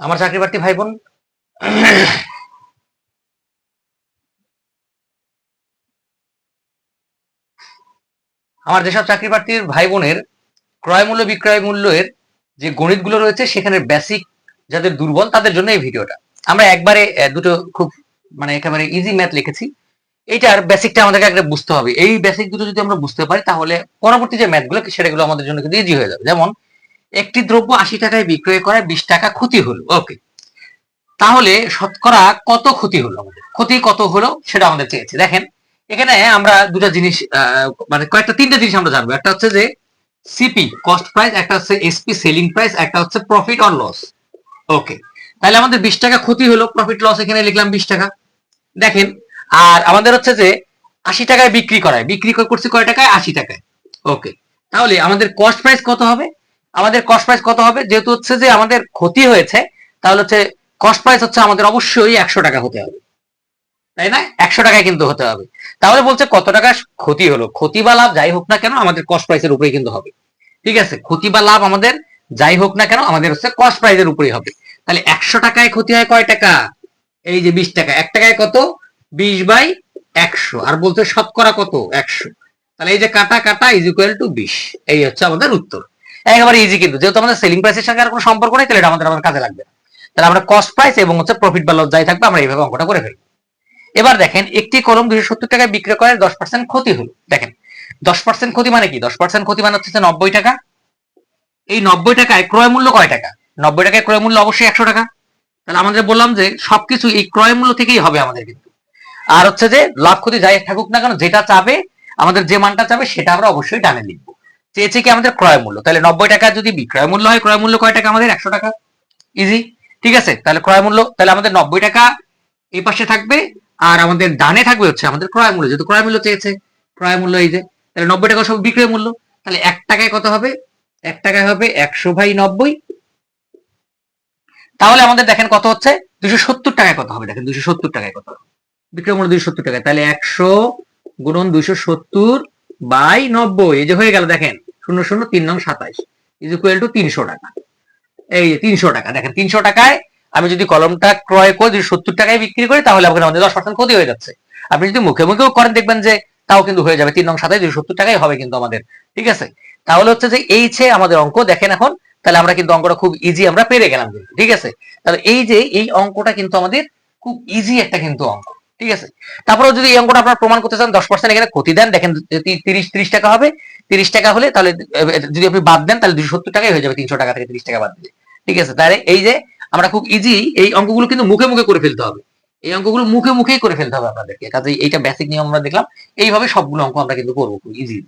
আমার চাকরি প্রার্থী ভাই বোন আমার যেসব চাকরি প্রার্থীর ভাই বোনের ক্রয় মূল্য, বিক্রয় মূল্যের যে গণিতগুলো রয়েছে সেখানে বেসিক যাদের দুর্বল, তাদের জন্য এই ভিডিওটা আমরা একবারে দুটো খুব মানে একেবারে ইজি ম্যাথ লিখেছি। এইটার বেসিকটা আমাদেরকে একটা বুঝতে হবে। এই বেসিক দুটো যদি আমরা বুঝতে পারি, তাহলে পরবর্তী যে ম্যাথগুলো সেটাগুলো আমাদের জন্য কিন্তু ইজি হয়ে যাবে। যেমন একটি দ্রব্য আশি টাকায় বিক্রয় করায় বিশ টাকা ক্ষতি হলো। ওকে তাহলে শতকরা কত ক্ষতি হলো আমাদের? ক্ষতি কত হলো সেটা আমাদের চেয়েছে। দেখেন, এখানে আমরা দুটা জিনিস মানে কয়েকটা, তিনটা জিনিস আমরা জানব। একটা হচ্ছে যে সিপি কস্ট প্রাইস একটা হচ্ছে এসপি সেলিং প্রাইস একটা হচ্ছে প্রফিট অর লস ওকে তাহলে আমাদের বিশ টাকা ক্ষতি হলো প্রফিট লস এখানে লিখলাম বিশ টাকা। দেখেন, আর আমাদের হচ্ছে যে আশি টাকায় বিক্রি করায়। বিক্রি করছি কয় টাকায়? আশি টাকায়। ওকে তাহলে আমাদের কস্ট প্রাইস কত হবে? আমাদের কস্ট প্রাইস কত হবে? যেহেতু হচ্ছে যে আমাদের ক্ষতি হয়েছে, তাহলে হচ্ছে কস্ট প্রাইস হচ্ছে আমাদের অবশ্যই একশো টাকা হতে হবে। তাই না? একশো টাকায় কিন্তু হতে হবে। তাহলে বলছে কত টাকা ক্ষতি হলো? ক্ষতি বা লাভ যাই হোক না কেন আমাদের কস্ট প্রাইসের উপরেই কিন্তু হবে। ঠিক আছে? ক্ষতি বা লাভ আমাদের যাই হোক না কেন আমাদের হচ্ছে কস্ট প্রাইসের উপরেই হবে। তাহলে একশো টাকায় ক্ষতি হয় কয় টাকা? এই যে বিশ টাকা। এক টাকায় কত? বিশ বাই একশো। আর বলছে শতকরা কত? একশো। তাহলে এই যে কাটা কাটা ইজ ইকুয়াল টু বিশ। এই হচ্ছে আমাদের উত্তর। একেবারে ইজি কিন্তু। যেহেতু আমাদের সেলিং প্রাইসের সঙ্গে আর কোনো সম্পর্ক নেই, তাহলে এটা আমাদের আমাদের কাজে লাগবে তাহলে আমরা কস্ট প্রাইস এবং হচ্ছে প্রফিট বা লস যাই থাকবে, আমরা এইভাবে অঙ্কটা করে ফেলব এবার দেখেন, একটি কলম দুশো সত্তর টাকায় বিক্রি করে দশ পার্সেন্ট ক্ষতি হলো। দেখেন, দশ পার্সেন্ট ক্ষতি মানে কি? দশ পার্সেন্ট ক্ষতি মানে হচ্ছে নব্বই টাকা। এই নব্বই টাকায় ক্রয় মূল্য কয় টাকা? নব্বই টাকায় ক্রয় মূল্য অবশ্যই একশো টাকা। তাহলে আমাদের বললাম যে সবকিছু এই ক্রয় মূল্য থেকেই হবে আমাদের কিন্তু। আর হচ্ছে যে লাভ ক্ষতি যাই থাকুক না কেন, যেটা চাবে, আমাদের যে মানটা চাবে, সেটা আমরা অবশ্যই ডানে লিখব। চেয়েছে কি আমাদের ক্রয় মূল্য? তাহলে নব্বই টাকা যদি বিক্রয় মূল্য হয়, ক্রয় মূল্য কয় টাকা আমাদের? একশো টাকা। ইজি ঠিক আছে? তাহলে ক্রয় মূল্য, তাহলে আমাদের নব্বই টাকা এই পাশে থাকবে, আর আমাদের ডানে থাকবে হচ্ছে আমাদের ক্রয় মূল্য, যেহেতু ক্রয় মূল্য চেয়েছে। ক্রয় মূল্য এই যে, তাহলে নব্বই টাকা সব বিক্রয় মূল্য। তাহলে এক টাকায় কত হবে? এক টাকায় হবে একশো ভাই নব্বই। তাহলে আমাদের দেখেন কত হচ্ছে? দুশো সত্তর টাকায় কত হবে? দেখেন দুশো সত্তর টাকায় কত হবে? বিক্রয় মূল্য দুশো সত্তর টাকায়। তাহলে একশো গুণন দুশো সত্তর বাই নব্বই, এই যে হয়ে গেল, দেখেন, শূন্য শূন্য তিন নং সাতাইশ ইজ ইকুয়াল টু তিনশো টাকা। এই যে তিনশো টাকা, দেখেন, তিনশো টাকায় আমি যদি কলমটা ক্রয় করে, যদি সত্তর টাকায় বিক্রি করি, তাহলে আমাদের দশ পার্সেন্ট ক্ষতি হয়ে যাচ্ছে। আপনি যদি মুখে মুখেও করেন, দেখবেন যে তাও কিন্তু হয়ে যাবে, তিন নং সাতাইশ, দুশো সত্তর টাকাই হবে কিন্তু আমাদের, ঠিক আছে? তাহলে হচ্ছে যে এই ছে আমাদের অঙ্ক, দেখেন এখন, তাহলে আমরা কিন্তু অঙ্কটা খুব ইজি আমরা পেরে গেলাম কিন্তু, ঠিক আছে? তাহলে এই যে এই অঙ্কটা কিন্তু আমাদের খুব ইজি একটা কিন্তু অঙ্ক। ঠিক আছে? তারপরে যদি এই অঙ্কটা আপনার প্রমাণ করতে চান, দশ পার্সেন্ট এখানে ক্ষতি দেন, দেখেন তিরিশ তিরিশ টাকা হবে, তিরিশ টাকা হলে তাহলে যদি আপনি বাদ দেন, তাহলে দুশো সত্তর টাকাই হয়ে যাবে, তিনশো টাকা থেকে তিরিশ টাকা বাদ দিলে ঠিক আছে? তাহলে এই যে আমরা খুব ইজি এই অঙ্কগুলো কিন্তু মুখে মুখে করে ফেলতে হবে। এই অঙ্কগুলো মুখে মুখেই করে ফেলতে হবে আপনাদেরকে। কাজে এইটা বেসিক নিয়ম আমরা দেখলাম। এইভাবে সবগুলো অঙ্ক আমরা কিন্তু করব খুব ইজি